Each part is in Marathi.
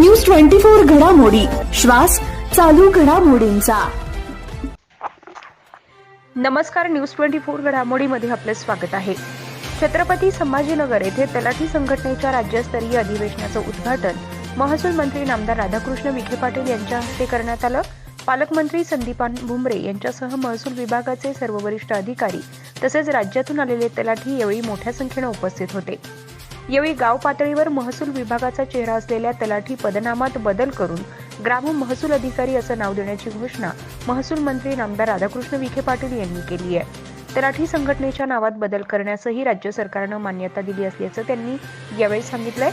न्यूज ट्वेंटी फोर घडामोडी. श्वास चालू घडामोडींचा. नमस्कार न्यूज ट्वेंटी फोर घडामोडीमध्ये आपले स्वागत आहे. छत्रपती संभाजीनगर येथे तलाठी संघटनेच्या राज्यस्तरीय अधिवेशनाचं उद्घाटन महसूल मंत्री नामदार राधाकृष्ण विखे पाटील यांच्या हस्ते करण्यात आलं. पालकमंत्री संदीपान भुमरे यांच्यासह महसूल विभागाचे सर्व वरिष्ठ अधिकारी तसेच राज्यातून आलेले तलाठी यावेळी मोठ्या संख्येनं उपस्थित होते. यावेळी गाव पातळीवर महसूल विभागाचा चेहरा असलेल्या तलाठी पदनामात बदल करून ग्राम महसूल अधिकारी असं नाव देण्याची घोषणा महसूल मंत्री नामदार राधाकृष्ण विखे पाटील यांनी केली आहे. तलाठी संघटनेच्या नावात बदल करण्यासही राज्य सरकारनं मान्यता दिली असल्याचं त्यांनी यावेळी सांगितलंय.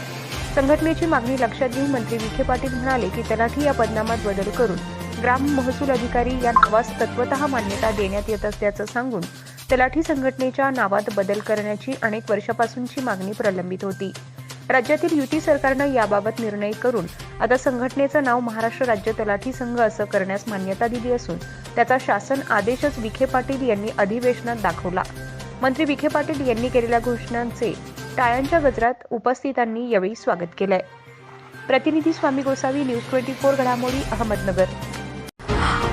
संघटनेची मागणी लक्षात घेऊन मंत्री विखे पाटील म्हणाले की तलाठी या पदनामात बदल करून ग्राम महसूल अधिकारी या नावास तत्वत मान्यता देण्यात येत असल्याचं सांगून तलाठी संघटनेच्या नावात बदल करण्याची अनेक वर्षापासूनची मागणी प्रलंबित होती. राज्यातील युती सरकारनं याबाबत निर्णय करून आता संघटनेचं नाव महाराष्ट्र राज्य तलाठी संघ असं करण्यास मान्यता दिली असून त्याचा शासन आदेशच विखे पाटील यांनी अधिवेशनात दाखवला. मंत्री विखे पाटील यांनी केलेल्या घोषणांचे टाळ्यांच्या गजरात उपस्थितांनी यावेळी स्वागत केलंय. प्रतिनिधी Swami Gosavi news twenty four घडामोडी अहमदनगर.